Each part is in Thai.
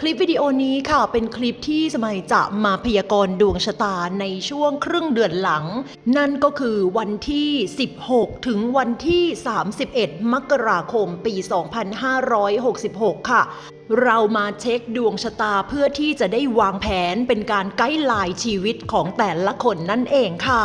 คลิปวิดีโอนี้ค่ะเป็นคลิปที่สมัยจะมาพยากรณ์ดวงชะตาในช่วงครึ่งเดือนหลัง นั่นก็คือวันที่ 16 ถึงวันที่ 31 มกราคมปี 2566 ค่ะเรามาเช็คดวงชะตาเพื่อที่จะได้วางแผนเป็นการไกด์ไลน์ชีวิตของแต่ละคนนั่นเองค่ะ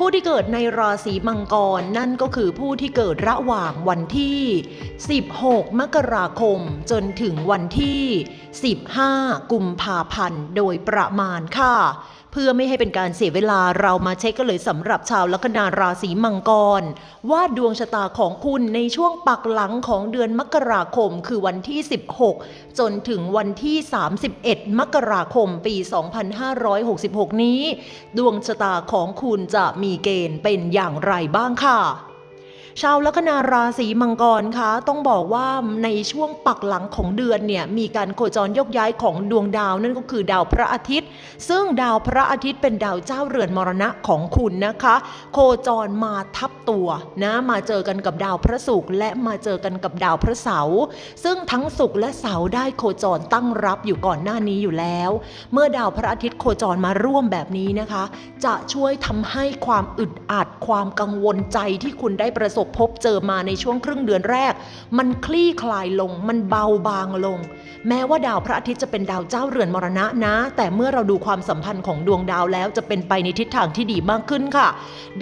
ผู้ที่เกิดในราศีมังกรนั่นก็คือผู้ที่เกิดระหว่างวันที่ 16 มกราคม จนถึงวันที่ 15 กุมภาพันธ์โดยประมาณค่ะ พื่อไม่ให้เป็นการเสียเวลาเรามาเช็คกันเลยสำหรับชาวลัคนาราศีมังกร ว่าดวงชะตาของคุณในช่วงปักหลังของเดือนมกราคม คือวันที่ 16 จนถึงวันที่ 31 มกราคมปี 2566 นี้ ดวงชะตาของคุณจะมีเกณฑ์เป็นอย่างไรบ้างค่ะ ชาวลัคนาราศีมังกรคะต้องบอกว่าในช่วงปักหลังของเดือนเนี่ยมีการโคจรยกย้ายของดวงดาวนั่นก็คือดาวพระอาทิตย์ ซึ่งดาวพระอาทิตย์เป็นดาวเจ้าเรือนมรณะของคุณนะคะ โคจรมาทับตัวนะมาเจอกันกับดาวพระศุกร์และมาเจอกันกับดาวพระเสาร์ซึ่งทั้งศุกร์และเสาร์ได้โคจรตั้งรับอยู่ก่อนหน้านี้อยู่แล้ว เมื่อดาวพระอาทิตย์โคจรมาร่วมแบบนี้นะคะ จะช่วยทำให้ความอึดอัดความกังวลใจที่คุณได้ประสบพบเจอมาในช่วงครึ่งเดือนแรก มันคลี่คลายลง มันเบาบางลง แม้ว่าดาวพระอาทิตย์จะเป็นดาวเจ้าเรือนมรณะนะ แต่เมื่อเราดูความสัมพันธ์ของดวงดาวแล้วจะเป็นไปในทิศทางที่ดีมากขึ้นค่ะ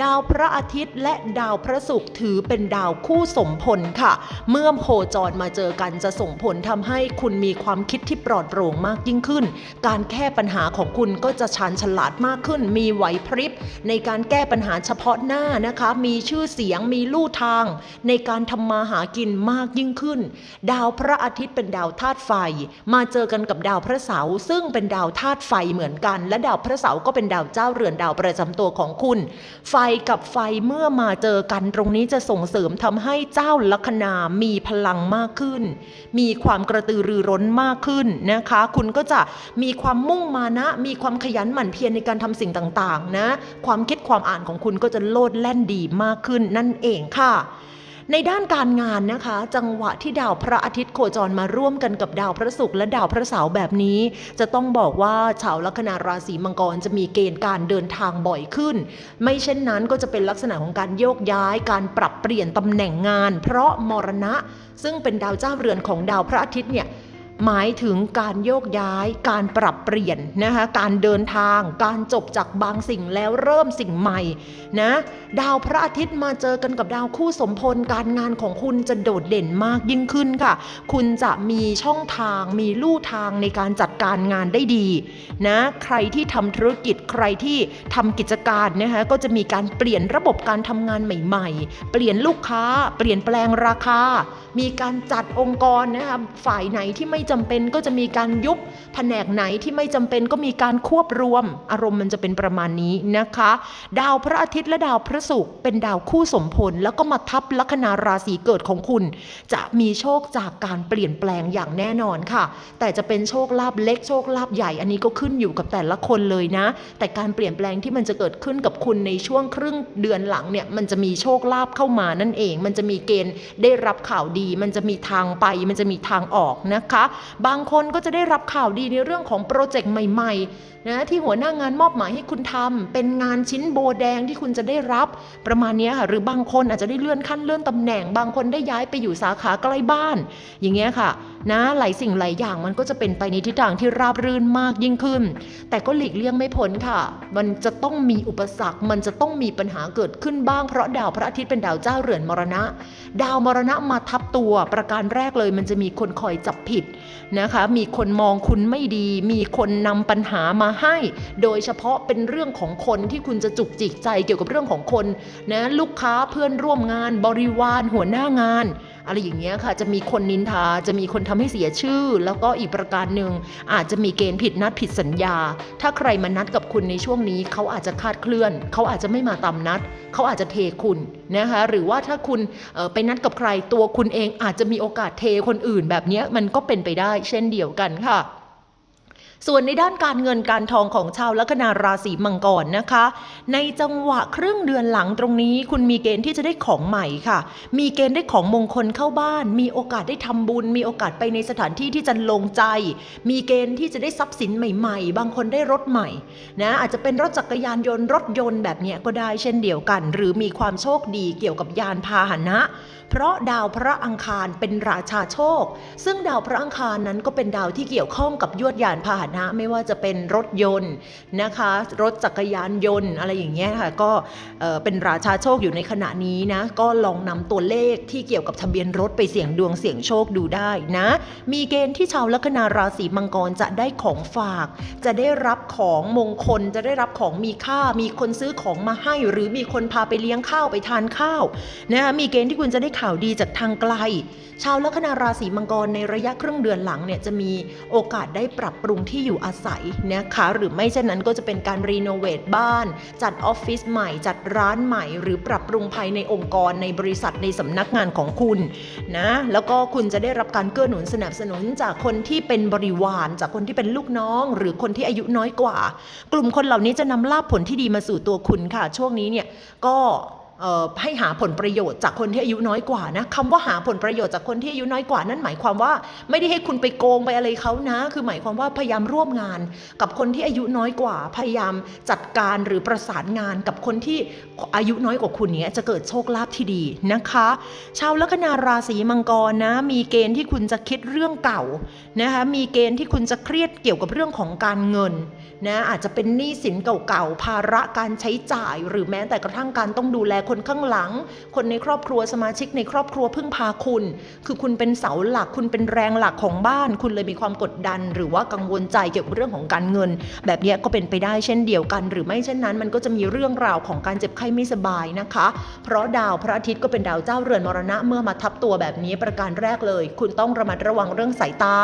ดาวพระอาทิตย์และดาวพระศุกร์ถือเป็นดาวคู่สมพลค่ะ เมื่อโคจรมาเจอกันจะส่งผลทำให้คุณมีความคิดที่ปลอดโปร่งมากยิ่งขึ้น การแก้ปัญหาของคุณก็จะชาญฉลาดมากขึ้น มีไหวพริบในการแก้ปัญหาเฉพาะหน้านะคะ มีชื่อเสียง มีลู่ทางในการทำมาหากินมากยิ่งขึ้น ดาวพระอาทิตย์เป็นดาวธาตุไฟ มาเจอกันกับดาวพระเสาร์ซึ่งเป็นดาวธาตุไฟเหมือนกัน และดาวพระเสาร์ก็เป็นดาวเจ้าเรือนดาวประจำตัวของคุณ ไฟกับไฟเมื่อมาเจอกันตรงนี้จะส่งเสริมทำให้เจ้าลัคนามีพลังมากขึ้น มีความกระตือรือร้นมากขึ้นนะคะ คุณก็จะมีความมุ่งมานะ มีความขยันหมั่นเพียรในการทำสิ่งต่างๆนะ ความคิดความอ่านของคุณก็จะโลดแล่นดีมากขึ้นนั่นเองค่ะในด้านการงานนะคะ จังหวะที่ดาวพระอาทิตย์โคจรมาร่วมกันกับดาวพระศุกร์และดาวพระเสาร์แบบนี้ จะต้องบอกว่าชาวลัคนาราศีมังกรจะมีเกณฑ์การเดินทางบ่อยขึ้น ไม่เช่นนั้นก็จะเป็นลักษณะของการโยกย้าย การปรับเปลี่ยนตำแหน่งงาน เพราะมรณะ ซึ่งเป็นดาวเจ้าเรือนของดาวพระอาทิตย์เนี่ยหมายถึงการโยกย้าย การปรับเปลี่ยนนะคะ การเดินทาง การจบจากบางสิ่งแล้วเริ่มสิ่งใหม่นะ ดาวพระอาทิตย์มาเจอกันกับดาวคู่สมพลการงานของคุณจะโดดเด่นมากยิ่งขึ้นค่ะ คุณจะมีช่องทางมีลู่ทางในการจัดการงานได้ดีนะใครที่ทำธุรกิจใครที่ทำกิจการนะคะก็จะมีการเปลี่ยนระบบการทำงานใหม่ ๆ เปลี่ยนลูกค้า เปลี่ยนแปลงราคา มีการจัดองค์กรนะคะฝ่ายไหนที่ไม่จำเป็นก็จะมีการยุบแผนกไหนที่ไม่จำเป็นก็มีการควบรวม อารมณ์มันจะเป็นประมาณนี้นะคะ ดาวพระอาทิตย์และดาวพระศุกร์เป็นดาวคู่สมพล แล้วก็มาทับลัคนาราศีเกิดของคุณ จะมีโชคจากการเปลี่ยนแปลงอย่างแน่นอนค่ะ แต่จะเป็นโชคลาภเล็กโชคลาภใหญ่อันนี้ก็ขึ้นอยู่กับแต่ละคนเลยนะ แต่การเปลี่ยนแปลงที่มันจะเกิดขึ้นกับคุณในช่วงครึ่งเดือนหลังเนี่ยมันจะมีโชคลาภเข้ามานั่นเอง มันจะมีเกณฑ์ได้รับข่าวดี มันจะมีทางไป มันจะมีทางออกนะคะ บางคนก็จะได้รับข่าวดีในเรื่องของโปรเจกต์ใหม่ ๆ นะที่หัวหน้างานมอบหมายให้คุณทำเป็นงานชิ้นโบแดงที่คุณจะได้รับประมาณนี้ค่ะหรือบางคนอาจจะได้เลื่อนขั้นเลื่อนตำแหน่ง บางคนได้ย้ายไปอยู่สาขาใกล้บ้าน อย่างเงี้ยค่ะนะหลายสิ่งหลายอย่างมันก็จะเป็นไปในทิศทางที่ราบรื่นมากยิ่งขึ้น แต่ก็หลีกเลี่ยงไม่พ้นค่ะ มันจะต้องมีอุปสรรค มันจะต้องมีปัญหาเกิดขึ้นบ้างเพราะดาวพระอาทิตย์เป็นดาวเจ้าเรือนมรณะ ดาวมรณะมาทับตัวประการแรกเลย มันจะมีคนคอยจับผิดนะคะ มีคนมองคุณไม่ดี มีคนนำปัญหามาให้ โดยเฉพาะเป็นเรื่องของคนที่คุณจะจุกจิกใจเกี่ยวกับเรื่องของคนนะลูกค้าเพื่อนร่วมงาน บริวารหัวหน้างาน อะไรอย่างเงี้ยค่ะ จะมีคนนินทาจะมีคนทำให้เสียชื่อ แล้วก็อีกประการหนึ่งอาจจะมีเกณฑ์ผิดนัดผิดสัญญา ถ้าใครมานัดกับคุณในช่วงนี้ เขาอาจจะคาดเคลื่อน เขาอาจจะไม่มาตามนัด เขาอาจจะเทคุณนะคะหรือว่าถ้าคุณไปนัดกับใครตัวคุณเองอาจจะมีโอกาสเทคนอื่นแบบเนี้ยมันก็เป็นไปได้เช่นเดียวกันค่ะ ส่วนในด้านการเงินการทองของชาวลัคนาราศีมังกรนะคะ ในจังหวะครึ่งเดือนหลังตรงนี้คุณมีเกณฑ์ที่จะได้ของใหม่ค่ะ มีเกณฑ์ได้ของมงคลเข้าบ้าน มีโอกาสได้ทำบุญ มีโอกาสไปในสถานที่ที่จะลงใจ มีเกณฑ์ที่จะได้ทรัพย์สินใหม่ๆ บางคนได้รถใหม่นะอาจจะเป็นรถจักรยานยนต์รถยนต์แบบนี้ก็ได้เช่นเดียวกัน หรือมีความโชคดีเกี่ยวกับยานพาหนะเพราะดาวพระอังคารเป็นราชาโชค ซึ่งดาวพระอังคารนั้นก็เป็นดาวที่เกี่ยวข้องกับยวดยานพาหนะไม่ว่าจะเป็นรถยนต์นะคะ รถจักรยานยนต์อะไรอย่างเงี้ยค่ะก็เอ่อเป็นราชาโชคอยู่ในขณะนี้นะก็ลองนำตัวเลขที่เกี่ยวกับทะเบียนรถไปเสี่ยงดวงเสี่ยงโชคดูได้นะ มีเกณฑ์ที่ชาวลัคนาราศีมังกรจะได้ของฝาก จะได้รับของมงคล จะได้รับของมีค่า มีคนซื้อของมาให้ หรือมีคนพาไปเลี้ยงข้าวไปทานข้าวนะคะมีเกณฑ์ที่คุณจะได้ข่าวดีจากทางไกล ชาวลัคนาราศีมังกรในระยะครึ่งเดือนหลังเนี่ยจะมีโอกาสได้ปรับปรุงที่อยู่อาศัยนะคะหรือไม่เช่นนั้นก็จะเป็นการรีโนเวทบ้าน จัดออฟฟิศใหม่ จัดร้านใหม่ หรือปรับปรุงภายในองค์กรในบริษัทในสำนักงานของคุณนะแล้วก็คุณจะได้รับการเกื้อหนุนสนับสนุนจากคนที่เป็นบริวาร จากคนที่เป็นลูกน้อง หรือคนที่อายุน้อยกว่า กลุ่มคนเหล่านี้จะนำลาภผลที่ดีมาสู่ตัวคุณค่ะ ช่วงนี้เนี่ยก็ ให้หาผลประโยชน์จากคนที่อายุน้อยกว่านะคำว่าหาผลประโยชน์จากคนที่อายุน้อยกว่านั่นหมายความว่า ไม่ได้ให้คุณไปโกงไปอะไรเขานะ คือหมายความว่าพยายามร่วมงาน กับคนที่อายุน้อยกว่า พยายามจัดการหรือประสานงานกับคนที่อายุน้อยกว่าคุณเนี้ยจะเกิดโชคลาภที่ดีนะคะ ชาวลัคนาราศีมังกรนะ มีเกณฑ์ที่คุณจะคิดเรื่องเก่านะคะมีเกณฑ์ที่คุณจะเครียดเกี่ยวกับเรื่องของการเงินนะอาจจะเป็นหนี้สินเก่าๆภาระการใช้จ่าย หรือแม้แต่กระทั่งการต้องดูแลคนข้างหลัง คนในครอบครัวสมาชิกในครอบครัวพึ่งพาคุณ คือคุณเป็นเสาหลัก คุณเป็นแรงหลักของบ้าน คุณเลยมีความกดดัน หรือว่ากังวลใจเกี่ยวกับเรื่องของการเงิน แบบนี้ก็เป็นไปได้เช่นเดียวกัน หรือไม่เช่นนั้น มันก็จะมีเรื่องราวของการเจ็บไข้ไม่สบายนะคะ เพราะดาวพระอาทิตย์ก็เป็นดาวเจ้าเรือนมรณะเมื่อมาทับตัวแบบนี้ประการแรกเลย คุณต้องระมัดระวังเรื่องสายตา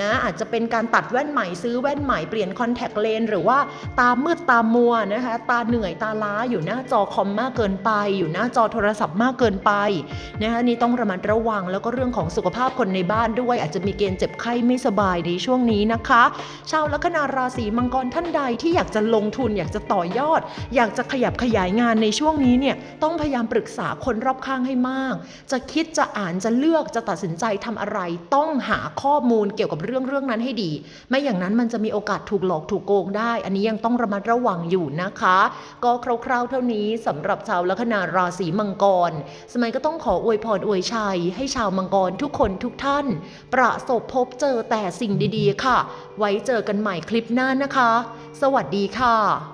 นะอาจจะเป็นการตัดแว่นใหม่ซื้อแว่นใหม่เปลี่ยนคอนแทคเลนส์หรือว่าตามืดตามัวนะคะตาเหนื่อยตาล้าอยู่หน้าจอคอมมากเกินไปอยู่หน้าจอโทรศัพท์มากเกินไปนะคะนี่ต้องระมัดระวังแล้วก็เรื่องของสุขภาพคนในบ้านด้วย อาจจะมีเกณฑ์เจ็บไข้ไม่สบายในช่วงนี้นะคะ ชาวลัคนาราศีมังกรท่านใดที่อยากจะลงทุน อยากจะต่อยอด อยากจะขยับขยายงานในช่วงนี้เนี่ยต้องพยายามปรึกษาคนรอบข้างให้มาก จะคิดจะอ่านจะเลือกจะตัดสินใจทำอะไร ต้องหาข้อมูลเกี่ยวกับเรื่องเรื่องนั้นให้ดี ไม่อย่างนั้นมันจะมีโอกาสถูกหลอกถูกโกงได้ อันนี้ยังต้องระมัดระวังอยู่นะคะ ก็คร่าวๆเท่านี้สำหรับชาวลัคนาราศีมังกร สมัยก็ต้องขออวยพรอวยชัย ให้ชาวมังกรทุกคนทุกท่าน ประสบพบเจอแต่สิ่งดีๆ ค่ะ ไว้เจอกันใหม่คลิปหน้านะคะ สวัสดีค่ะ